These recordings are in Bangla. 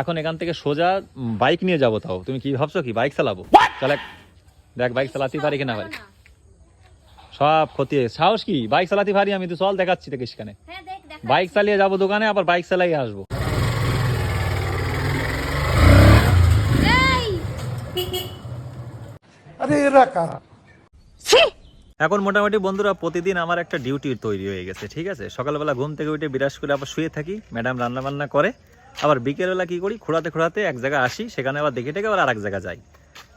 এখন এখান থেকে সোজা বাইক নিয়ে যাব তাও। তুমি কি ভাবছ কি? বাইক চালাবো? চলে দেখ বাইক চালাতে পারি কিনা পারি সব ক্ষতি সাহস কি? বাইক চালাতে পারি আমি তো চল দেখাচ্ছি দেখিস কেন হ্যাঁ দেখ দেখ বাইক চালিয়ে যাব দোকানে আবার বাইক চালাই আসব। এখন মোটামুটি বন্ধুরা প্রতিদিন আমার একটা ডিউটি তৈরি হয়ে গেছে ঠিক আছে? সকালবেলা ঘুম থেকে উঠে বিরাজ করে আবার শুয়ে থাকি। ম্যাডাম রান্না বান্না করে। আবার বিকেলবেলা কি করি? খোঁড়াতে খোঁড়াতে এক জায়গায় আসি সেখানে আবার দেখে টেকে আবার আর এক জায়গায় যাই।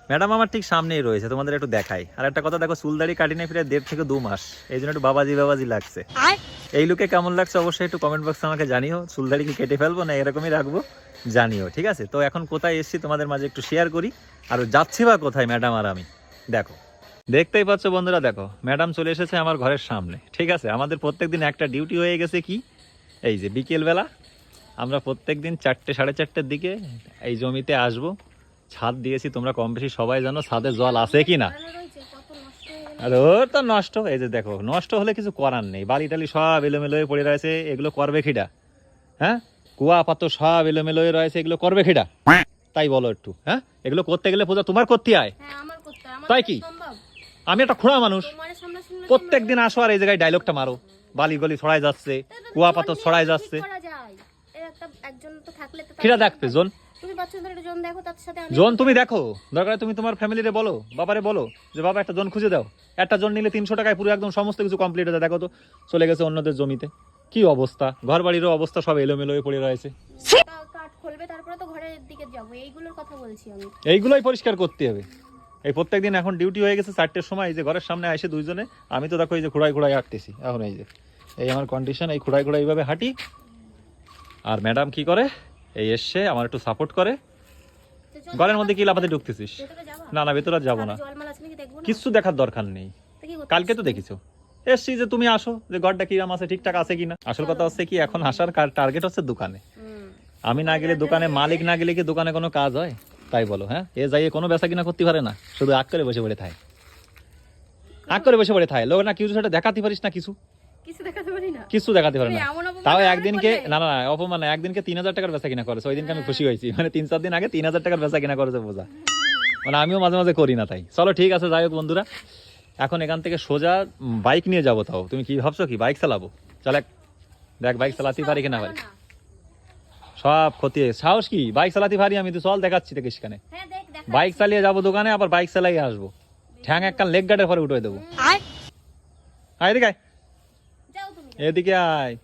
ম্যাডাম আমার ঠিক সামনেই রয়েছে তোমাদের একটু দেখাই। আর একটা কথা দেখো চুলদাড়ি কাটি নাই ফিরে দেড় থেকে দু মাস। এই জন্য একটু বাবাজি বাবাজি লাগছে। এই লুকে কেমন লাগছে অবশ্যই একটু কমেন্ট বক্সে আমাকে জানিও। চুলদাড়ি কি কেটে ফেলব না এরকমই রাখব জানিও ঠিক আছে? তো এখন কোথায় এসেছি তোমাদের মাঝে একটু শেয়ার করি। আর যাচ্ছি বা কোথায় ম্যাডাম আর আমি? দেখো দেখতেই পাচ্ছ বন্ধুরা দেখো ম্যাডাম চলে এসেছে আমার ঘরের সামনে ঠিক আছে? আমাদের প্রত্যেকদিন একটা ডিউটি হয়ে গেছে কি? এই যে বিকেলবেলা আমরা প্রত্যেক দিন চারটে সাড়ে চারটের দিকে এই জমিতে আসব। ছাদ দিয়েছি তোমরা কম বেশি সবাই জানো ছাদে জল আছে কি না। আর ওর তো নষ্ট এই যে দেখো নষ্ট হলে কিছু করার নেই। বালি টালি সব এলোমেলো হয়ে পড়ে রয়েছে এগুলো করবে খিডা হ্যাঁ? কুয়া পাতো সব এলোমেলো হয়ে রয়েছে এগুলো করবে খিডা তাই বলো একটু হ্যাঁ? এগুলো করতে গেলে পূজা তোমার করতে হয় হ্যাঁ তাই কি? আমি একটা খোঁড়া মানুষ। প্রত্যেক দিন আসো আর এই জায়গায় ডায়লগটা মারো। বালি গলি ছড়াই যাচ্ছে কুয়া পাথর ছড়াই যাচ্ছে। একটা একজন তো থাকলে তো তার দেখবে জন? তুমি জন দেখো তার সাথে আমি জন তুমি দেখো। দরকার তুমি তোমার ফ্যামিলিরে বলো বাবারে বলো যে বাবা একটা জন খুঁজে দাও। একটা জন নিলে তিনশো টাকায় পুরো একদম সমস্ত কিছু কমপ্লিট হয়ে দেখো তো চলে গেছে অন্যদের জমিতে। কি অবস্থা? ঘর বাড়িরও অবস্থা সব এলোমেলো হয়ে পড়ে রয়েছে। খুলবে তারপরে তো ঘরের দিকে যাব। এইগুলোর কথা বলছি আমি। এইগুলোই পরিষ্কার করতে হবে। এই প্রত্যেকদিন এখন ডিউটি হয়ে গেছে চারটের সময় এই যে ঘরের সামনে এসে দুইজনে। আমি তো দেখো এই যে খুঁড়াই খুঁড়াই হাঁটতেছি। এখন এই যে এই আমার কন্ডিশন এই খুঁড়াই খুঁড়াই এইভাবে হাঁটি আর ম্যাডাম কি করে? এই এসছে আমার একটু সাপোর্ট করে। ঘরের মধ্যে কি লাফাতে ঢুকতেছিস? না না ভেতরে যাব না। কিচ্ছু দেখার দরকার নেই। কালকে তো দেখিছো। এসছি যে তুমি আসো যে ঘরটা কিরাম আছে ঠিকঠাক আছে কিনা। আসল কথা হচ্ছে কি এখন আসার টার্গেট হচ্ছে দোকানে। আমি না গেলে দোকানে মালিক না গেলে কি দোকানে কোনো কাজ হয়? তাই বলো হ্যাঁ? এ যাইয়ে কোনো বেচা কিনা করতে পারে না। শুধু আগ করে বসে পড়ে থাকে আগ করে বসে পড়ে থাকে লোক না কিছু সেটা দেখাতে পারিস না কিছু। কিছু দেখাতে পারি না? তাও একদিনকে না না অপমান একদিনকে তিন হাজার টাকার বেচা কিনা করেছে ওই দিনকে আমি খুশি হয়েছি। মানে তিন চার দিন আগে তিন হাজার টাকার বেচা কিনা করেছে বোঝা। মানে আমিও মাঝে মাঝে করি না তাই। চলো ঠিক আছে যাই হোক বন্ধুরা। এখন এখান থেকে সোজা বাইক নিয়ে যাব তাও। তুমি কি ভাবছ কি? বাইক চালাবো? চলে দেখ বাইক চালাতে পারি কিনা পারি না। সব ক্ষতি সাহস কি? বাইক চালাতে পারি আমি তো চল দেখাচ্ছি দেখিস কেন হ্যাঁ বাইক চালিয়ে যাব দোকানে আবার বাইক চালাই আসব। ঠ্যাং একটা লেগ গার্ডের পরে উঠে দেবো। আয়। এদিকে তুমি এদিকে আয়।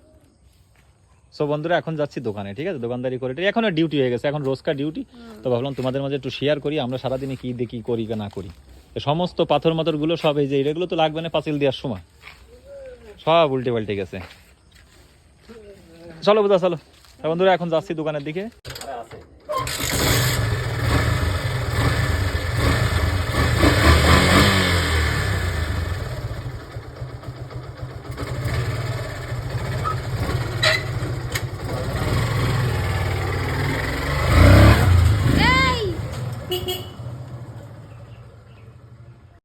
সো বন্ধুরা, এখন যাচ্ছি দোকানে, ঠিক আছে? দোকানদারি করে এখন ডিউটি হয়ে গেছে, এখন রোজকার ডিউটি তো ভাবলাম তোমাদের মাঝে একটু শেয়ার করি, আমরা সারাদিনে কি দেখি করি না করি। সমস্ত পাথর মাথরগুলো সব এই যে, এগুলো তো লাগবে না পাঁচিল দেওয়ার সময়। সব উল্টে পাল্টে গেছে। চলো বোঝা চলো। বন্ধুরা, এখন যাচ্ছি দোকানের দিকে।